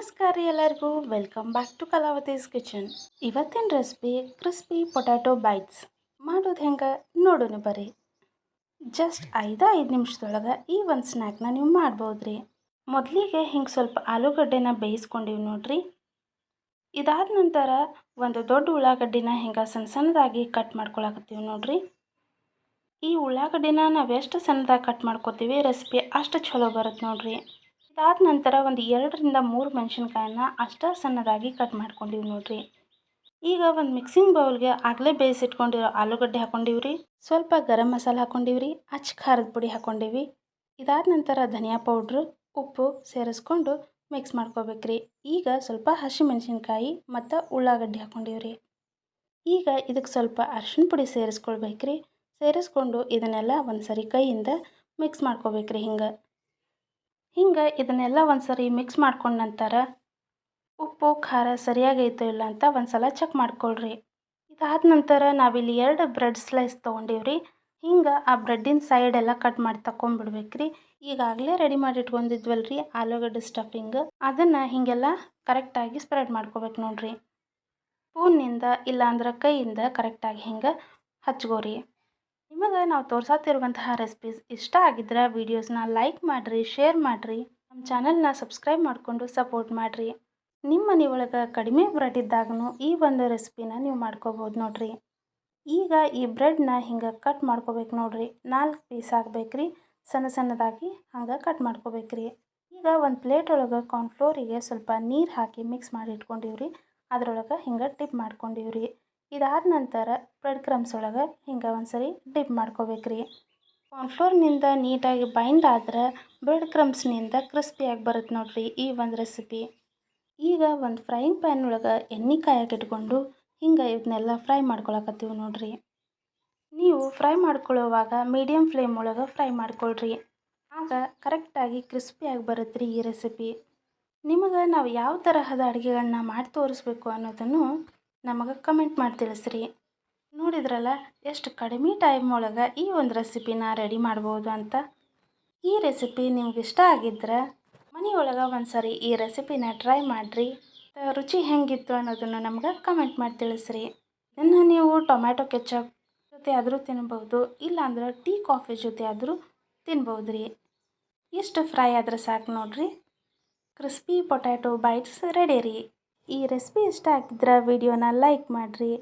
ನಮಸ್ಕಾರ ರೀ ಎಲ್ಲರಿಗೂ. Welcome back to Kalavati's kitchen ಇವತ್ತಿನ ರೆಸಿಪಿ ಕ್ರಿಸ್ಪಿ ಪೊಟ್ಯಾಟೊ ಬೈಟ್ಸ್ ಮಾಡೋದು ಹೆಂಗೆ? ನೋಡೋಣ ಬರ್ರಿ. ಜಸ್ಟ್ ಐದು ಐದು ನಿಮಿಷದೊಳಗೆ ಈ ಒಂದು ಸ್ನ್ಯಾಕ್ನ ನೀವು ಮಾಡ್ಬೋದು ರೀ ಮೊದಲಿಗೆ ಹಿಂಗೆ ಸ್ವಲ್ಪ ಆಲೂಗಡ್ಡೆನ ಬೇಯಿಸ್ಕೊಂಡಿವಿ ನೋಡ್ರಿ. ಇದಾದ ನಂತರ ಒಂದು ದೊಡ್ಡ ಉಳ್ಳಾಗಡ್ಡಿನ ಹಿಂಗೆ ಸಣ್ಣ ಸಣ್ಣದಾಗಿ ಕಟ್ ಮಾಡ್ಕೊಳಕತ್ತೀವಿ ನೋಡ್ರಿ. ಈ ಉಳ್ಳಾಗಡ್ಡಿನ ನಾವು ಎಷ್ಟು ಸಣ್ಣದಾಗಿ ಕಟ್ ಮಾಡ್ಕೋತೀವಿ ರೆಸಿಪಿ ಅಷ್ಟು ಚಲೋ ಬರುತ್ತೆ ನೋಡ್ರಿ. ಇದಾದ ನಂತರ ಒಂದು ಎರಡರಿಂದ ಮೂರು ಮೆಣಸಿನ್ಕಾಯನ್ನ ಅಷ್ಟ ಸಣ್ಣದಾಗಿ ಕಟ್ ಮಾಡ್ಕೊಂಡಿವಿ ನೋಡ್ರಿ. ಈಗ ಒಂದು ಮಿಕ್ಸಿಂಗ್ ಬೌಲ್ಗೆ ಆಗಲೇ ಬೇಯಿಸಿಟ್ಕೊಂಡಿರೋ ಆಲೂಗಡ್ಡೆ ಹಾಕೊಂಡಿವಿ ರೀ ಸ್ವಲ್ಪ ಗರಂ ಮಸಾಲ ಹಾಕೊಂಡಿವಿ ರೀ ಅಚ್ಚ ಖಾರದ ಪುಡಿ ಹಾಕೊಂಡಿವಿ. ಇದಾದ ನಂತರ ಧನಿಯಾ ಪೌಡ್ರು ಉಪ್ಪು ಸೇರಿಸ್ಕೊಂಡು ಮಿಕ್ಸ್ ಮಾಡ್ಕೋಬೇಕ್ರಿ. ಈಗ ಸ್ವಲ್ಪ ಹಸಿಮೆಣಸಿನ್ಕಾಯಿ ಮತ್ತು ಉಳ್ಳಾಗಡ್ಡಿ ರೀ ಈಗ ಇದಕ್ಕೆ ಸ್ವಲ್ಪ ಅರ್ಶಿಣ ಪುಡಿ ಸೇರಿಸ್ಕೊಳ್ಬೇಕ್ರಿ. ಸೇರಿಸ್ಕೊಂಡು ಇದನ್ನೆಲ್ಲ ಒಂದು ಸರಿ ಕೈಯಿಂದ ಮಿಕ್ಸ್ ಮಾಡ್ಕೋಬೇಕ್ರಿ ಹಿಂಗೆ. ಹಿಂಗೆ ಇದನ್ನೆಲ್ಲ ಒಂದು ಸರಿ ಮಿಕ್ಸ್ ಮಾಡ್ಕೊಂಡ ನಂತರ ಉಪ್ಪು, ಖಾರ ಸರಿಯಾಗೈತೋ ಇಲ್ಲ ಅಂತ ಒಂದು ಸಲ ಚೆಕ್ ಮಾಡ್ಕೊಳ್ರಿ. ಇದಾದ ನಂತರ ನಾವಿಲ್ಲಿ ಎರಡು ಬ್ರೆಡ್ ಸ್ಲೈಸ್ ತೊಗೊಂಡಿವ್ರಿ. ಹಿಂಗೆ ಆ ಬ್ರೆಡ್ಡಿನ ಸೈಡ್ ಎಲ್ಲ ಕಟ್ ಮಾಡಿ ತಗೊಂಡ್ಬಿಡ್ಬೇಕ್ರಿ ಈಗಾಗಲೇ ರೆಡಿ ಮಾಡಿ ಇಟ್ಕೊಂಡಿದ್ವಲ್ಲ ರೀ ಆಲೂಗಡ್ಡೆ ಸ್ಟಫಿಂಗ್ ಅದನ್ನು ಹೀಗೆಲ್ಲ ಕರೆಕ್ಟಾಗಿ ಸ್ಪ್ರೆಡ್ ಮಾಡ್ಕೋಬೇಕು ನೋಡ್ರಿ. ಸ್ಪೂನ್ನಿಂದ ಇಲ್ಲಾಂದ್ರೆ ಕೈಯಿಂದ ಕರೆಕ್ಟಾಗಿ ಹಿಂಗೆ ಹಚ್ಕೋರಿ. ನಿಮಗೆ ನಾವು ತೋರಿಸತ್ತಿರುವಂತಹ ರೆಸಿಪೀಸ್ ಇಷ್ಟ ಆಗಿದ್ರೆ ವೀಡಿಯೋಸ್ನ ಲೈಕ್ ಮಾಡಿರಿ ಶೇರ್ ಮಾಡಿರಿ, ನಮ್ಮ ಚಾನಲ್ನ ಸಬ್ಸ್ಕ್ರೈಬ್ ಮಾಡಿಕೊಂಡು ಸಪೋರ್ಟ್ ಮಾಡಿರಿ. ನಿಮ್ಮ ಮನೆ ಕಡಿಮೆ ಬ್ರೆಡ್ ಇದ್ದಾಗೂ ಈ ಒಂದು ರೆಸಿಪಿನ ನೀವು ಮಾಡ್ಕೋಬೋದು ನೋಡಿರಿ. ಈಗ ಈ ಬ್ರೆಡ್ನ ಹಿಂಗೆ ಕಟ್ ಮಾಡ್ಕೋಬೇಕು ನೋಡಿರಿ. ನಾಲ್ಕು ಪೀಸ್ ಹಾಕ್ಬೇಕ್ರಿ ಸಣ್ಣ ಸಣ್ಣದಾಗಿ ಹಂಗೆ ಕಟ್ ಮಾಡ್ಕೋಬೇಕ್ರಿ. ಈಗ ಒಂದು ಪ್ಲೇಟ್ ಒಳಗೆ ಕಾರ್ನ್ಫ್ಲೋರಿಗೆ ಸ್ವಲ್ಪ ನೀರು ಹಾಕಿ ಮಿಕ್ಸ್ ಮಾಡಿ ಇಟ್ಕೊಂಡಿವ್ರಿ. ಅದ್ರೊಳಗೆ ಹಿಂಗೆ ಟಿಪ್ ಮಾಡ್ಕೊಂಡಿವ್ರಿ. ಇದಾದ ನಂತರ ಬ್ರೆಡ್ ಕ್ರಮ್ಸ್ ಒಳಗೆ ಹಿಂಗೆ ಒಂದು ಸರಿ ಡಿಪ್ ಮಾಡ್ಕೋಬೇಕ್ರಿ ಕಾರ್ನ್ಫ್ಲೋರ್ನಿಂದ ನೀಟಾಗಿ ಬೈಂಡ್ ಆದ್ರೆ ಬ್ರೆಡ್ ಕ್ರಮ್ಸ್ನಿಂದ ಕ್ರಿಸ್ಪಿಯಾಗಿ ಬರುತ್ತೆ ನೋಡ್ರಿ ಈ ಒಂದು ರೆಸಿಪಿ ಈಗ ಒಂದು ಫ್ರೈಯಿಂಗ್ ಪ್ಯಾನ್ ಒಳಗೆ ಎಣ್ಣೆ ಕಾಯಕ್ಕೆ ಇಟ್ಕೊಂಡು ಹಿಂಗೆ ಇದನ್ನೆಲ್ಲ ಫ್ರೈ ಮಾಡ್ಕೊಳಕತ್ತೀವಿ ನೋಡ್ರಿ. ನೀವು ಫ್ರೈ ಮಾಡ್ಕೊಳ್ಳೋವಾಗ ಮೀಡಿಯಮ್ ಫ್ಲೇಮ್ ಒಳಗೆ ಫ್ರೈ ಮಾಡ್ಕೊಳ್ರಿ. ಆಗ ಕರೆಕ್ಟಾಗಿ ಕ್ರಿಸ್ಪಿಯಾಗಿ ಬರುತ್ತೆ ಈ ರೆಸಿಪಿ ನಿಮಗೆ ನಾವು ಯಾವ ತರಹದ ಅಡುಗೆಗಳನ್ನ ಮಾಡಿ ತೋರಿಸ್ಬೇಕು ಅನ್ನೋದನ್ನು ನಮಗೆ ಕಮೆಂಟ್ ಮಾಡಿ ತಿಳಿಸ್ರಿ. ನೋಡಿದ್ರಲ್ಲ, ಎಷ್ಟು ಕಡಿಮೆ ಟೈಮ್ ಒಳಗೆ ಈ ಒಂದು ರೆಸಿಪಿನ ರೆಡಿ ಮಾಡ್ಬೋದು ಅಂತ? ಈ ರೆಸಿಪಿ ನಿಮ್ಗೆ ಇಷ್ಟ ಆಗಿದ್ರೆ ಮನೆಯೊಳಗೆ ಒಂದು ಸರಿ ಈ ರೆಸಿಪಿನ ಟ್ರೈ ಮಾಡಿರಿ. ರುಚಿ ಹೆಂಗಿತ್ತು ಅನ್ನೋದನ್ನು ನಮ್ಗೆ ಕಮೆಂಟ್ ಮಾಡಿ ತಿಳಿಸ್ರಿ. ಇದನ್ನು ನೀವು ಟೊಮ್ಯಾಟೊ ಕೆಚಪ್ ಜೊತೆ ಆದರೂ ತಿನ್ಬೋದು ಇಲ್ಲಾಂದ್ರೆ ಟೀ ಕಾಫಿ ಜೊತೆ ಆದರೂ ತಿನ್ಬೋದು ರೀ ಇಷ್ಟು ಫ್ರೈ ಆದ್ರೆ ಸಾಕು ನೋಡಿರಿ. ಕ್ರಿಸ್ಪಿ ಪೊಟ್ಯಾಟೊ ಬೈಟ್ಸ್ ರೆಡಿ ರೀ. ಈ ರೆಸಿಪಿ ಇಷ್ಟ ಆಗಿದ್ರೆ ವಿಡಿಯೋನ ಲೈಕ್ ಮಾಡಿರಿ.